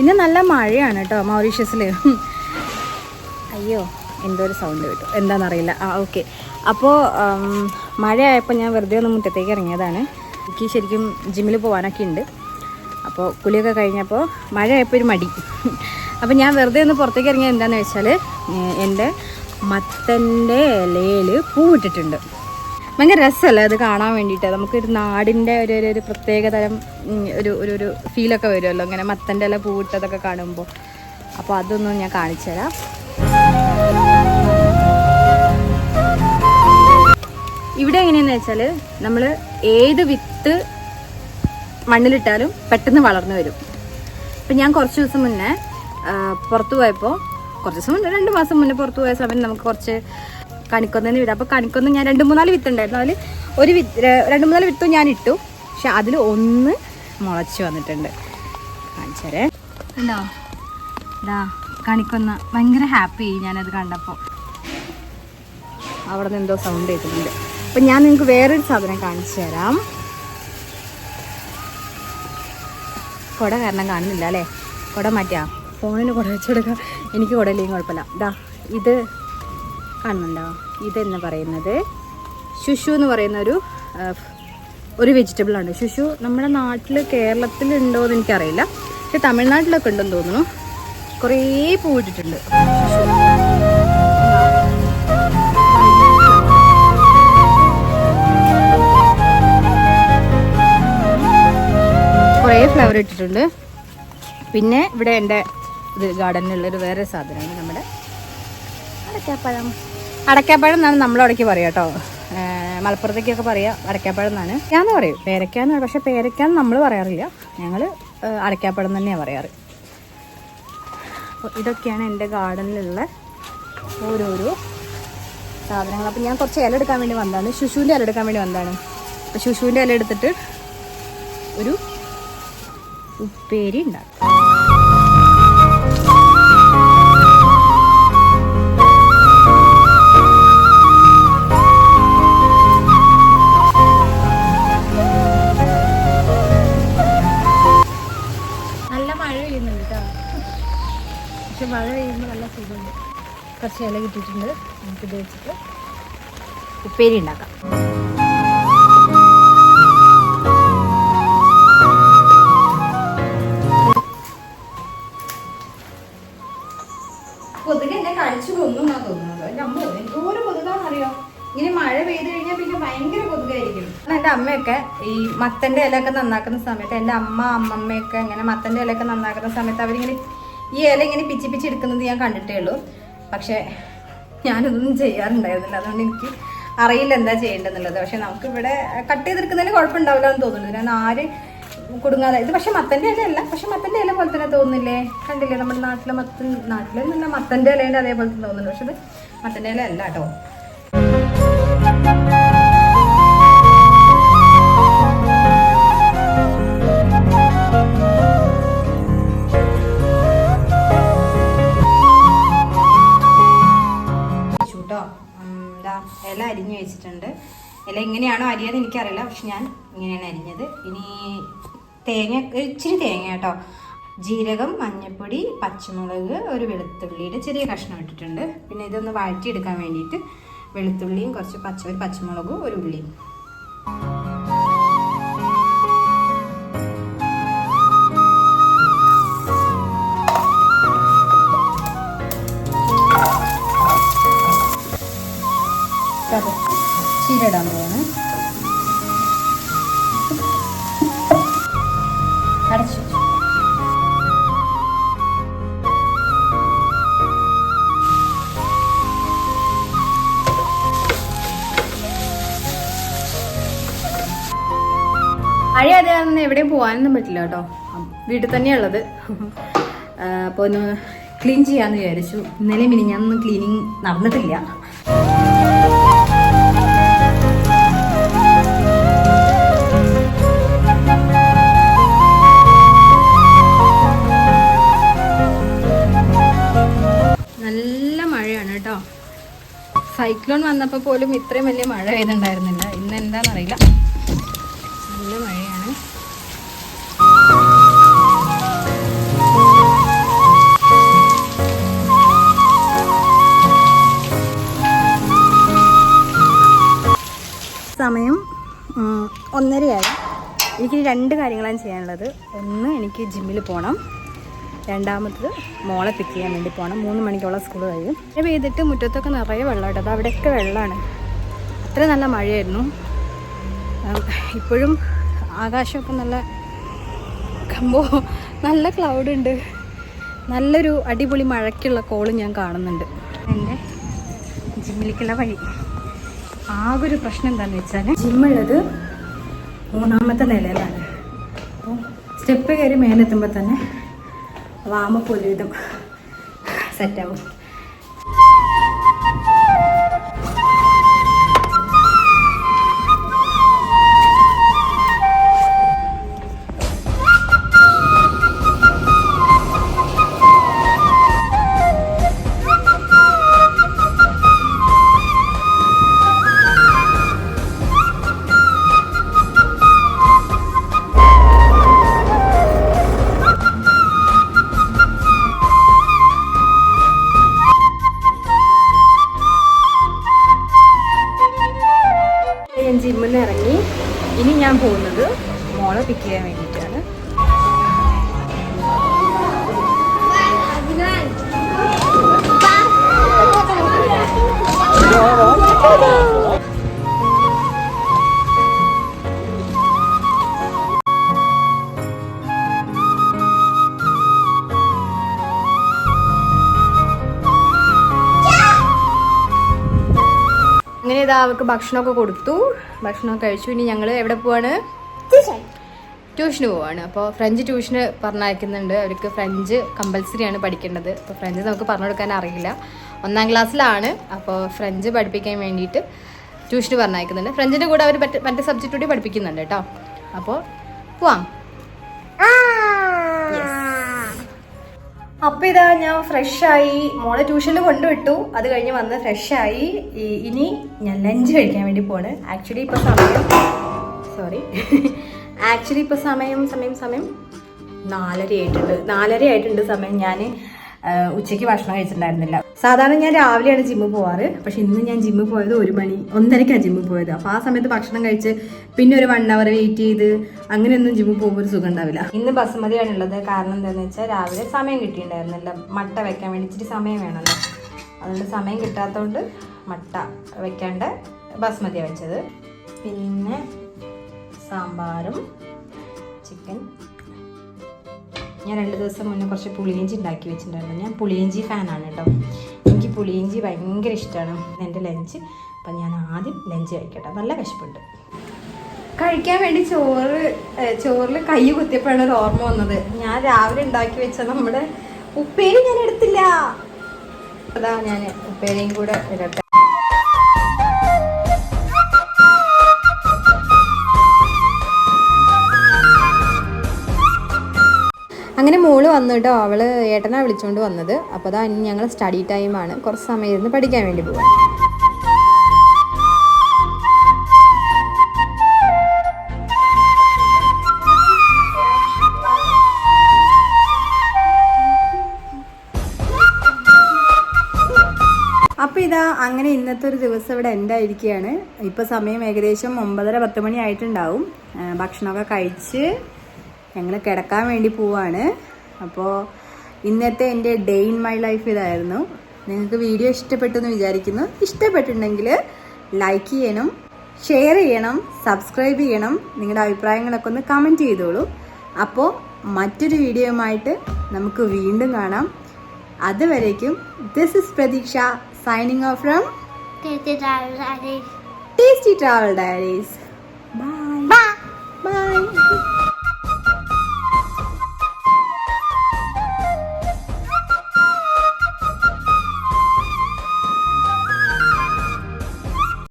ഇന്ന് നല്ല മഴയാണ് കേട്ടോ മൗറീഷ്യസിൽ അയ്യോ എന്തോ ഒരു സൗണ്ട് കിട്ടും. എന്താണെന്നറിയില്ല ആ ഓക്കെ അപ്പോൾ മഴയായപ്പോൾ ഞാൻ വെറുതെ ഒന്ന് മുറ്റത്തേക്ക് ഇറങ്ങിയതാണ്. എനിക്ക് ശരിക്കും ജിമ്മിൽ പോകാനൊക്കെ ഉണ്ട് അപ്പോൾ കുളിയൊക്കെ കഴിഞ്ഞപ്പോൾ മഴയായപ്പോൾ ഒരു മടി. അപ്പോൾ ഞാൻ വെറുതെ ഒന്ന് പുറത്തേക്ക് ഇറങ്ങിയത് എന്താണെന്ന് വെച്ചാൽ എന്റെ മത്തന്റെ ഇലയിൽ പൂവിട്ടിട്ടുണ്ട്. ഭയങ്കര രസമല്ലേ അത് കാണാൻ വേണ്ടിയിട്ട്? നമുക്കൊരു നാടിന്റെ ഒരു ഒരു- ഒരു പ്രത്യേക തരം ഒരു ഒരു ഒരു ഫീലൊക്കെ വരുമല്ലോ. ഇങ്ങനെ മത്തന്റെ ഇല പൂവിട്ടതൊക്കെ കാണുമ്പോൾ അപ്പോൾ അതൊന്നും ഞാൻ കാണിച്ചു തരാം. ഇവിടെ എങ്ങനെയെന്ന് വെച്ചാൽ നമ്മൾ ഏത് വിത്ത് മണ്ണിലിട്ടാലും പെട്ടെന്ന് വളർന്നു വരും. ഇപ്പം ഞാൻ കുറച്ച് ദിവസം മുന്നേ പുറത്ത് പോയപ്പോൾ കുറച്ച് ദിവസം മുന്നേ രണ്ട് മാസം മുന്നേ പുറത്ത് പോയ സമയത്ത് നമുക്ക് കുറച്ച് കണിക്കൊന്നേന്ന് വിടാം അപ്പോൾ കണിക്കൊന്ന് ഞാൻ രണ്ട് മൂന്നാൽ വിത്ത് ഉണ്ടായിരുന്നു അതിൽ ഒരു വിത്ത് രണ്ട് മൂന്നാൽ വിത്തും ഞാൻ ഇട്ടു. പക്ഷെ അതിൽ ഒന്ന് മുളച്ച് വന്നിട്ടുണ്ട്. കാണിച്ചരേ. ഉണ്ടോ ഇതാ കണിക്കൊന്ന. ഭയങ്കര ഹാപ്പി ഞാനത് കണ്ടപ്പോൾ അവിടെ നിന്ന് എന്തോ സൗണ്ട് കേൾക്കുന്നുണ്ട് അപ്പം ഞാൻ നിങ്ങൾക്ക് വേറൊരു സാധനം കാണിച്ചു തരാം. കുട കാരണം കാണുന്നില്ല അല്ലേ? കുട മാറ്റാം ഫോണിന് കുട വെച്ചെടുക്കാം എനിക്ക് കുടയില്ലെങ്കിൽ കുഴപ്പമില്ല. ഇതാ ഇത് കാണുന്നുണ്ടോ? ഇതെന്ന് പറയുന്നത് ശുശു എന്ന് പറയുന്ന ഒരു ഒരു വെജിറ്റബിൾ ആണ്. ശുശു നമ്മുടെ നാട്ടിൽ കേരളത്തിൽ ഉണ്ടോ എന്ന് എനിക്കറിയില്ല. പക്ഷെ തമിഴ്നാട്ടിലൊക്കെ ഉണ്ടെന്ന് തോന്നുന്നു. കുറേ പൂവിട്ടിട്ടുണ്ട്. കുറേ ഫ്ലവർ ഇട്ടിട്ടുണ്ട്. പിന്നെ ഇവിടെ എന്റെ ഇത് ഗാർഡനിലുള്ളൊരു വേറെ സാധനമാണ് നമ്മുടെ അടക്കാപ്പഴം അടക്കാപ്പഴം എന്നാണ് നമ്മളവിടേക്ക് പറയുക കേട്ടോ. മലപ്പുറത്തേക്കൊക്കെ പറയുക അടക്കാപ്പഴം എന്നാണ് ഞാൻ പറയും പേരയ്ക്കാന്ന് പക്ഷെ പേരയ്ക്കാന്ന് നമ്മൾ പറയാറില്ല. ഞങ്ങൾ അടക്കാപ്പഴം തന്നെയാണ് പറയാറ്. അപ്പോൾ ഇതൊക്കെയാണ് എന്റെ ഗാർഡനിലുള്ള ഓരോരോ സാധനങ്ങൾ അപ്പോൾ ഞാൻ കുറച്ച് ഇല എടുക്കാൻ വേണ്ടി വന്നതാണ്. ശുശുവിന്റെ ഇല എടുക്കാൻ വേണ്ടി വന്നതാണ്. അപ്പോൾ ശുശുവിന്റെ ഇല എടുത്തിട്ട് ഒരു ഉപ്പേരി ഉണ്ടാക്കും. ഇത് നമുക്കിത് വെച്ചിട്ട് ഉപ്പേരി ഉണ്ടാക്കാം. കൊതുക് എന്നെ കഴിച്ചു കൊന്നു തോന്നുന്നത്. എന്റെ അമ്മ എന്തോരം കൊതുകാണെന്നറിയോ? ഇങ്ങനെ മഴ പെയ്ത് കഴിഞ്ഞാൽ പിന്നെ ഭയങ്കര കൊതുകായിരിക്കും. എന്റെ അമ്മയൊക്കെ ഈ മത്തന്റെ ഇലയൊക്കെ നന്നാക്കുന്ന സമയത്ത് എന്റെ അമ്മ അമ്മമ്മയൊക്കെ ഇങ്ങനെ മത്തന്റെ ഇലയൊക്കെ നന്നാക്കുന്ന സമയത്ത് അവരിങ്ങനെ ഈ ഇല ഇങ്ങനെ പിച്ചി പിച്ചി എടുക്കുന്നത് ഞാൻ കണ്ടിട്ടേ ഉള്ളൂ. പക്ഷേ ഞാനിതൊന്നും ചെയ്യാറുണ്ടായിരുന്നില്ല. അതുകൊണ്ട് എനിക്ക് അറിയില്ല എന്താ ചെയ്യേണ്ടതെന്നുള്ളത്. പക്ഷെ നമുക്കിവിടെ കട്ട് ചെയ്തെടുക്കുന്നതിന് കുഴപ്പമുണ്ടാവില്ല എന്ന് തോന്നുന്നു. ഞാൻ ആര് കുടുങ്ങാതെ ഇത് പക്ഷെ മത്തന്റെ ഇല അല്ല പക്ഷെ മത്തന്റെ ഇല പോലെ തന്നെ തോന്നുന്നില്ലേ? കണ്ടില്ലേ? നമ്മുടെ നാട്ടിലെ മത്തൻ നാട്ടിലെന്നല്ല മത്തന്റെ ഇലേന്റെ അതേപോലെ തന്നെ തോന്നുന്നുണ്ട് പക്ഷെ ഇത് മത്തന്റെ ഇല അല്ല കേട്ടോ. അരിഞ്ഞു വെച്ചിട്ടുണ്ട്. അല്ല എങ്ങനെയാണോ അരിയത് എനിക്കറിയില്ല പക്ഷെ ഞാൻ ഇങ്ങനെയാണ് അരിഞ്ഞത്. ഇനി തേങ്ങ ഇച്ചിരി തേങ്ങ കേട്ടോ. ജീരകം മഞ്ഞൾപ്പൊടി പച്ചമുളക് ഒരു വെളുത്തുള്ളിയുടെ ചെറിയ കഷ്ണം ഇട്ടിട്ടുണ്ട്. പിന്നെ ഇതൊന്ന് വഴറ്റിയെടുക്കാൻ വേണ്ടിയിട്ട് വെളുത്തുള്ളിയും കുറച്ച് പച്ച ഒരു പച്ചമുളകും ഒരു ഉള്ളിയും. എവിടെയും പോകാനൊന്നും പറ്റില്ല കേട്ടോ. വീട്ടിൽ തന്നെയുള്ളത് അപ്പോൾ ഒന്ന് ക്ലീൻ ചെയ്യാമെന്ന് വിചാരിച്ചു. ഇന്നലെ മിനി ഞാനൊന്നും ക്ലീനിങ് നടന്നിട്ടില്ല. സൈക്ലോൺ വന്നപ്പോൾ പോലും ഇത്രയും വലിയ മഴ പെയ്തുണ്ടായിരുന്നില്ല ഇന്ന് എന്താണെന്നറിയില്ല ഒന്നരയായി. എനിക്ക് രണ്ട് കാര്യങ്ങളാണ് ചെയ്യാനുള്ളത്. ഒന്ന് എനിക്ക് ജിമ്മിൽ പോകണം രണ്ടാമത്തത് മോളെ പിക്ക് ചെയ്യാൻ വേണ്ടി പോകണം മൂന്ന് മണിക്കുള്ള സ്കൂൾ കഴിയും. മഴ പെയ്തിട്ട് മുറ്റത്തൊക്കെ നിറയെ വെള്ളമായിട്ട് അത് അവിടെയൊക്കെ വെള്ളമാണ് അത്ര നല്ല മഴയായിരുന്നു. ഇപ്പോഴും ആകാശമൊക്കെ നല്ല കമ്പോ നല്ല ക്ലൗഡ് ഉണ്ട്. നല്ലൊരു അടിപൊളി മഴയ്ക്കുള്ള കോൾ ഞാൻ കാണുന്നുണ്ട്. എന്റെ ജിമ്മിലേക്കുള്ള വഴി. ആകൊരു പ്രശ്നം എന്താണെന്ന് വെച്ചാൽ ജിമ്മുള്ളത് മൂന്നാമത്തെ നിലയിലാണ് അപ്പോൾ സ്റ്റെപ്പ് കയറി മേലെത്തുമ്പോൾ തന്നെ വാമപ്പ് ഒരുവിധം സെറ്റാവും അവർക്ക് ഭക്ഷണമൊക്കെ കൊടുത്തു. ഭക്ഷണമൊക്കെ കഴിച്ചു. ഇനി ഞങ്ങൾ എവിടെ പോവാണ്? ട്യൂഷന് പോവാണ്. അപ്പോൾ ഫ്രഞ്ച് ട്യൂഷന് പറഞ്ഞയക്കുന്നുണ്ട്. അവർക്ക് ഫ്രഞ്ച് കമ്പൽസറി ആണ് പഠിക്കേണ്ടത്. അപ്പോൾ ഫ്രഞ്ച് നമുക്ക് പറഞ്ഞു കൊടുക്കാൻ അറിയില്ല. ഒന്നാം ക്ലാസ്സിലാണ്. അപ്പോൾ ഫ്രഞ്ച് പഠിപ്പിക്കാൻ വേണ്ടിയിട്ട് ട്യൂഷന് പറഞ്ഞയക്കുന്നുണ്ട്. ഫ്രഞ്ചിന്റെ കൂടെ അവർ മറ്റ് മറ്റ് സബ്ജക്റ്റ് കൂടി പഠിപ്പിക്കുന്നുണ്ട് കേട്ടോ. അപ്പോൾ പോവാം. അപ്പൊ ഇതാ ഞാൻ ഫ്രഷായി. മോളെ ട്യൂഷനിൽ കൊണ്ടുവിട്ടു. അത് കഴിഞ്ഞ് വന്ന് ഫ്രഷായി. ഇനി ഞാൻ ലഞ്ച് കഴിക്കാൻ വേണ്ടി പോണ്. ആക്ച്വലി ഇപ്പൊ സമയം സോറി ആക്ച്വലി ഇപ്പൊ സമയം സമയം സമയം നാലര ആയിട്ടുണ്ട് നാലര ആയിട്ടുണ്ട് സമയം ഞാൻ ഉച്ചയ്ക്ക് ഭക്ഷണം കഴിച്ചിട്ടുണ്ടായിരുന്നില്ല. സാധാരണ ഞാൻ രാവിലെയാണ് ജിമ്മിൽ പോവാറ്. പക്ഷെ ഇന്ന് ഞാൻ ജിമ്മിൽ പോയത് ഒരു മണി ഒന്നരക്കാണ് ജിമ്മിൽ പോയത്. അപ്പോൾ ആ സമയത്ത് ഭക്ഷണം കഴിച്ച് പിന്നെ ഒരു വൺ അവർ വെയിറ്റ് ചെയ്ത് അങ്ങനെയൊന്നും ജിമ്മിൽ പോകുമ്പോൾ ഒരു സുഖം ഉണ്ടാവില്ല. ഇന്ന് ബസുമതിയാണുള്ളത് കാരണം എന്താണെന്ന് വെച്ചാൽ രാവിലെ സമയം കിട്ടിയിട്ടുണ്ടായിരുന്നില്ല. മട്ട വെക്കാൻ വേണ്ടി ഇച്ചിരി സമയം വേണമല്ലോ. അതുകൊണ്ട് സമയം കിട്ടാത്തതുകൊണ്ട് മട്ട വെക്കാണ്ട് ബസ്മതിയാണ് വെച്ചത്. പിന്നെ സാമ്പാറും ചിക്കൻ ഞാൻ രണ്ട് ദിവസം മുന്നേ കുറച്ച് പുളിയിഞ്ചി ഉണ്ടാക്കി വെച്ചിട്ടുണ്ടായിരുന്നു. ഞാൻ പുളിയിഞ്ചി ഫാനാണ് കേട്ടോ. എനിക്ക് പുളിയിഞ്ചി ഭയങ്കര ഇഷ്ടമാണ്. എന്റെ ലഞ്ച്. അപ്പം ഞാൻ ആദ്യം ലഞ്ച് കഴിക്കട്ടെ. നല്ല വിശപ്പുണ്ട്. കഴിക്കാൻ വേണ്ടി ചോറ് ചോറിൽ കൈ കുത്തിയപ്പോഴാണ് ഒരു ഓർമ്മ വന്നത്. ഞാൻ രാവിലെ ഉണ്ടാക്കി വെച്ച നമ്മുടെ ഉപ്പേരി ഞാൻ എടുത്തില്ല. അതാ ഞാൻ ഉപ്പേരിയും കൂടെ ഇടട്ടെ. വന്നു കേട്ടോ അവൾ ഏട്ടനാ വിളിച്ചുകൊണ്ട് വന്നത്. അപ്പോൾ അതാ ഇനി ഞങ്ങൾ സ്റ്റഡി ടൈമാണ് കുറച്ച് സമയം ഇരുന്ന് പഠിക്കാൻ വേണ്ടി പോവാം. അപ്പോൾ ഇതാ അങ്ങനെ ഇന്നത്തെ ഒരു ദിവസം ഇവിടെ എന്തായിരിക്കുകയാണ് ഇപ്പോൾ സമയം ഏകദേശം ഒമ്പതര പത്ത് മണി ആയിട്ടുണ്ടാവും. ഭക്ഷണമൊക്കെ കഴിച്ച് ഞങ്ങൾ കിടക്കാൻ വേണ്ടി പോവാണ്. അപ്പോൾ ഇന്നത്തെ എന്റെ ഡേ ഇൻ മൈ ലൈഫ് ഇതായിരുന്നു. നിങ്ങൾക്ക് വീഡിയോ ഇഷ്ടപ്പെട്ടു എന്ന് വിചാരിക്കുന്നു. ഇഷ്ടപ്പെട്ടിട്ടുണ്ടെങ്കിൽ ലൈക്ക് ചെയ്യണം ഷെയർ ചെയ്യണം സബ്സ്ക്രൈബ് ചെയ്യണം. നിങ്ങളുടെ അഭിപ്രായങ്ങളൊക്കെ ഒന്ന് കമന്റ് ചെയ്തോളൂ. അപ്പോൾ മറ്റൊരു വീഡിയോയുമായിട്ട് നമുക്ക് വീണ്ടും കാണാം. അതുവരേക്കും this is Prateeksha signing off from tasty travel diaries